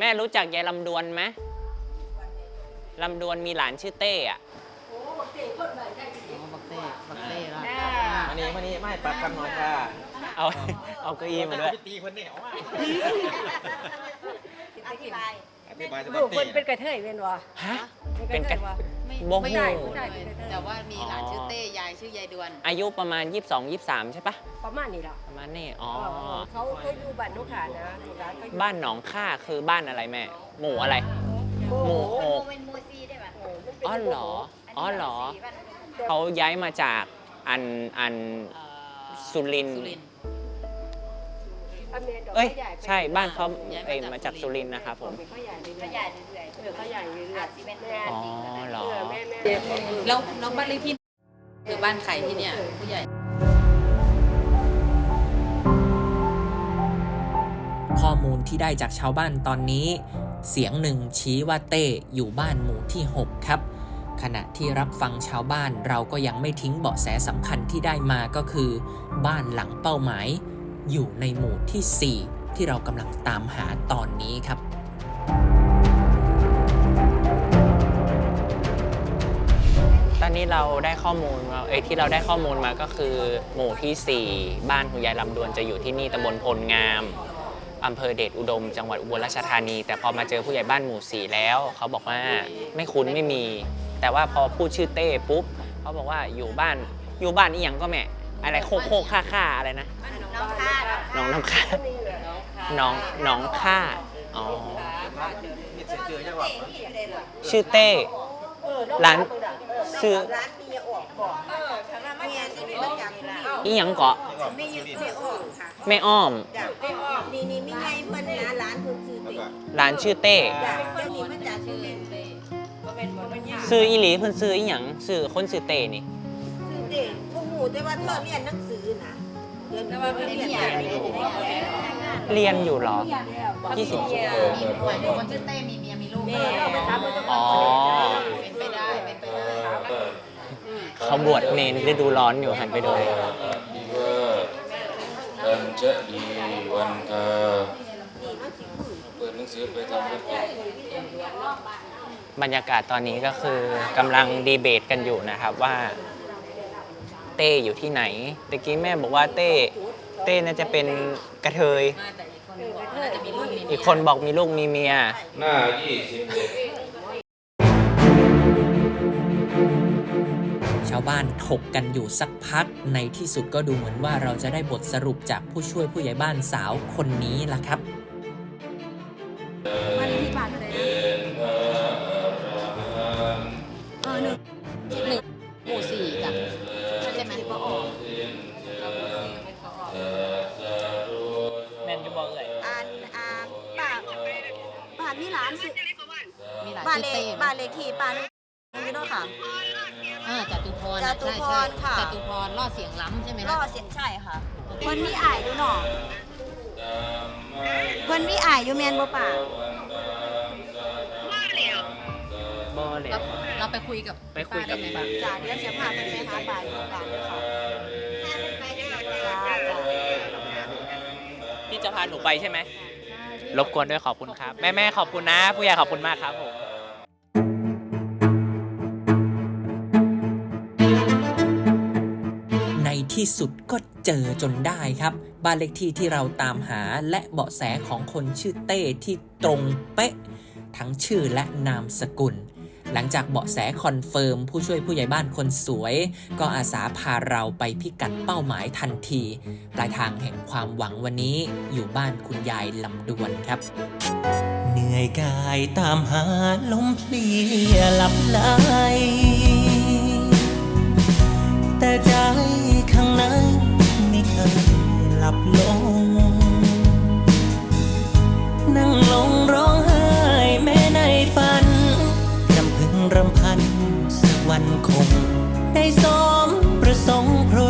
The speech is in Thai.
แม่รู้จักยายลำดวนไหมลำดวนมีหลานชื่อเต้อะอ๋อบักเต้บักเต้ละมานี่มานี่ไม่ปัดคำหน่อยค่ะเอาเอาเก้าอี้มาด้วย ตีคนเนี่ยเอามา อธิบาย อธิบายจะลูกตีคนเป็นกระเทยเป็นวะฮะ เป็นกระวะ ไม่บ่ง ไม่หูได้ไม่ได้ แต่ว่ามีหลานชื่อเต้ยายชื่อยายดวน อายุประมาณ 22 23 ใช่ปะประมาณนี้ล่ะประมาณนี้อ๋อเออเขาเคยอยู่บ้านนุขานะลูกหลานเขาอยู่บ้านหนองค่าคือบ้านอะไรแม่ หมู่อะไร โอ้หโหมู่หโมกเป็นโมซีได้ป่ะเออมันเป็นอ๋อเหรอ อ๋อเหรอสีบ้านเขาย้ายมาจากอันอันเอ่อสุรินทร์สุรินทร์อ เมริกาเอ้ยขาใหญ่ไปใช่บ้านเขาย้ายมาเอ้ยจากมาจากสุสุริรินนทร์ทร์นะครับผมเขาใหญ่เรื่ขอยยายเรื่อยๆเออเขาใหญ่เรื่อยๆอาจจะเป็นๆแม่อ๋อเหรอ เออแม่แม่ แล้วแล้วบ้านเลขที่คือบ้านใครที่เนี่ยผู้ใหญ่ ข้อมูลที่ได้จากชาวบ้านตอนนี้ เสียงหนึ่งชี้ว่าเต้อยู่บ้านหมู่ที่ 6 ครับ ขณะที่รับฟังชาวบ้านเราก็ยังไม่ทิ้งเบาะแสสำคัญที่ได้มาก็คือ บ้านหลังเป้าหมาย อยู่ในหมู่ที่ 4 ที่เรากำลังตามหาตอนนี้ครับตอนนี้เราได้ข้อมูลมาเอ้ยที่เราได้ข้อมูลมาก็คือ หมู่ที่ 4 บ้านคุณยายลำดวนจะอยู่ที่นี่ตำบลพลงามอำเภอเดชอุดม จังหวัดอุบลราชธานี แต่พอมาเจอผู้ใหญ่บ้านหมู่4แล้ว เขาบอกว่าไม่คุ้นไม่มี แต่ว่าพอพูดชื่อเต้ปุ๊บเขาบอกว่าอยู่บ้านอยู่บ้านอีหยังก็แม่ อะไรโคกโคกค่าค่าอะไรนะน้ องข้าน้องน้ำค่าน้องน้องค่าอ๋อมีเสียงเจอจังหวะชื่อเต้ร้านชื่อร้านมีเมียออกก่อนเออทางนั้นเมียที่นี่มันจากสุรินทร์อีหยังเกาะไม่อยู่ไม่ออกค่ะแม่อ้อมจากไม่ออกนี่นี่มีไงเพิ่นนะร้านเพิ่นซื้อติร้านชื่อเต้จากเจ้านี่มาจากสุรินทร์ซื้ออีหลีเพิ่นซื้ออีหยังซื้อคนซื้อเต้นี่ซื้อเด็กพวกหมูแต่ว่าเธอเรียนหนังสือนะ เดี๋ยวนี้ว่าเรียนเรียนเรียนอยู่เหรอยี่สิบมีหมายถึงคนชื่อเต้มีเมียมีลูกแม่เอาไปถามมันจะอ๋อเป็นไปได้เป็นไปได้เขาบวชเนนฤดูร้อนอยู่หันไปดูดีว่าอันจะดีวันเธอเปิดหนังสือไปทำกันบรรยากาศตอนนี้ก็คือกำลังดีเบตกันอยู่นะครับว่า เต้อยู่ที่ไหนตะกี้แม่บอกว่าเต้ เต้น่าจะเป็นกระเทย อีกคนบอกมีลูกมีเมียนบอกมีลูกมีเมีย หน้ายี่สิบชาวบ้านถกกันอยู่สักพัก ในที่สุดก็ดูเหมือนว่าเราจะได้บทสรุปจากผู้ช่วยผู้ใหญ่บ้านสาวคนนี้ล่ะครับมันที่บ้านเลยนะอรหันต์เออหนึ่งหนึ่งหมู่สี่ ป้ามีหลานสิมีหลานบ้านชื่อเลเต้ขบ้านเลขที่ป้านี่นี่เนาะค่ะ อ่าจตุพรจตุพรใช่ใช่ค่ะ จตุพรล่อเสียงล้ำใช่ไหมล่คะอเสียงใช่ค่ะเพิ่นมีอายอยู่เนาะธัมมะเพิ่นมีอายอยู่แม่นบ่ป่าวันตังสัทธังบอเลยเราเราไปคุยกับไปคุยกับป้าได้ไหมจ้าเดี๋ยวเสียพาเพิ่นไปหาป้าอยู่บ้านเด้อค่ะจ้าจ้า พี่จะพาหนูไปใช่ไหม รบกวนด้วยขอบคุณครับ แม่แม่ขอบคุณนะ ผู้ใหญ่ขอบคุณมากครับผมในที่สุดก็เจอจนได้ครับ บ้านเลขที่ที่เราตามหาและเบาะแสของคนชื่อเต้ที่ตรงเป๊ะ ทั้งชื่อและนามสกุล หลังจากเบาะแสคอนเฟิร์มผู้ช่วยผู้ใหญ่บ้านคนสวย ก็อาสาพาเราไปพิกัดเป้าหมายทันที ปลายทางแห่งความหวังวันนี้อยู่บ้านคุณยายลำดวนครับ เหนื่อยกายตามหาลมเพลียหลับไหลแต่ใจข้างในไม่เคยหลับลง สักวันคง ได้สมประสงค์ร